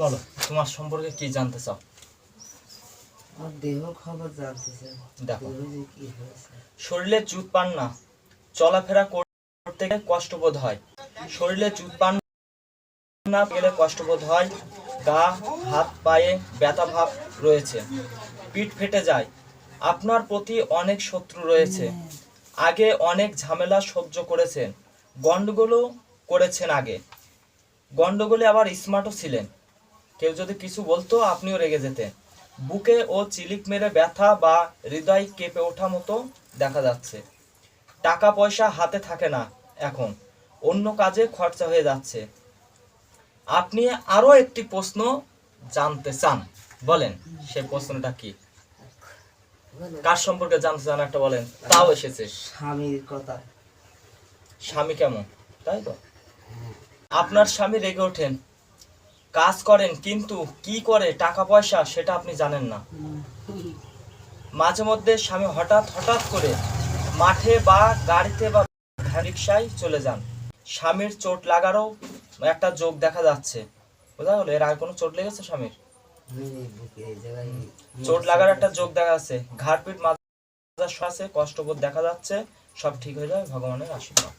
বলো তোমার সম্পর্কে কি জানতে চাও? দেহ খবর জানতে চাই। দেখো। দেহ যে কি হয়েছে? শরীরে জুত পান না চলাফেরা করতে গেলে কষ্টবোধ হয়। শরীরে জুত পান না গেলে কষ্টবোধ হয় গা হাত পায়ে ব্যথা ভাব রয়েছে পিঠ ফেটে যায়। আপনার প্রতি অনেক শত্রু রয়েছে। আগে অনেক ঝামেলা সহ্য করেছেন গন্ডগোলও করেছেন আগে। গন্ডগোলে আবার স্মার্টও ছিলেন। কেউ যদি কিছু বলতো আপনিও রেগে যেতেন। বুকে ও চিলিক মেরে ব্যথা বা হৃদয় কেঁপে ওঠা মতো দেখা যাচ্ছে। টাকা পয়সা হাতে থাকে না এখন। অন্য কাজে খরচা হয়ে যাচ্ছে। আপনি আরও একটি প্রশ্ন জানতে চান। বলেন সেই প্রশ্নটা কি? কার সম্পর্কে জানতে চান একটা বলেন? তাও এসেছে। স্বামীর কথা। স্বামী কেমন? তাই তো? আপনার স্বামী রেগে ওঠেন। কাজ করেন, কিন্তু কি করে টাকা পয়সা সেটা আপনি জানেন না। মাঝে মধ্যে স্বামী হঠাৎ হঠাৎ করে মাঠে বা গাড়িতে বা রিক্সায় চলে যান। স্বামীর চোট লাগারও একটা যোগ দেখা যাচ্ছে। বোঝা গেল? এর আগে কোনো চোট লেগেছে স্বামীর? চোট লাগার একটা যোগ দেখা যাচ্ছে। ঘাট পিঠ মাজা শ্বাসে কষ্টবোধ দেখা যাচ্ছে, সব ঠিক হয়ে যাবে, ভগবানের আশীর্বাদ।